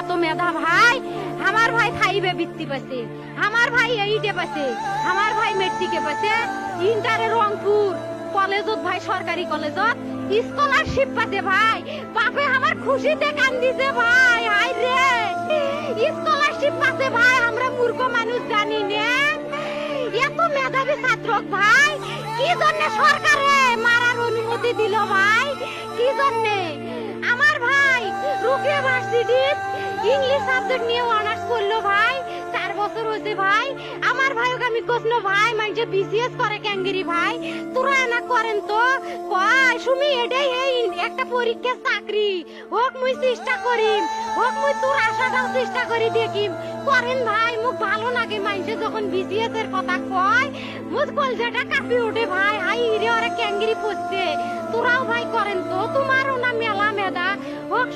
এত মেধা ভাই, আমার ভাই ফাইভে বৃত্তি পাচ্ছে আমার ভাই এইটে পাচ্ছে আমার ভাই মেট্রিকে পাচ্ছে ইন্টারে রংপুর কলেজত ভাই, সরকারি কলেজত স্কলারশিপ পাতে ভাই, বাপে আমার খুশিতে কান্দিছে ভাই হাই রে। স্কলারশিপ পাতে ভাই, আমরা মূর্খ মানুষ জানি না। এত মেধাবী ছাত্র ভাই, কি জন্য সরকারে মারার অনুমতি দিল ভাই? কি জন্য? আমার ভাই রুকে ভার্সিটি ইংলিশ সাবজেক্ট নিয়ে অনার্স করল ভাই, চার বছর হয়েছে ভাই। আমার ভাই আমি কোসনো ভাই মানে বিসিএস করে ক্যাঙ্গেরি ভাই। তোরা না করেন তো। কয় সুমি, এটাই এই একটা পরীক্ষা চাকরি। হোক মুই চেষ্টা করিম, হোক মুই তোর আশাটাও চেষ্টা করি দেখিম। করেন ভাই, মুখ ভালো লাগে মানুষে যখন বিসিএস এর কথা কয়। মুখ কলজাটা কাঁপি ওঠে ভাই। হাই রে ওরা ক্যাঙ্গেরি পড়ছে। তোরাও ভাই করেন তো। মেদা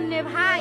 জন্য ভাই।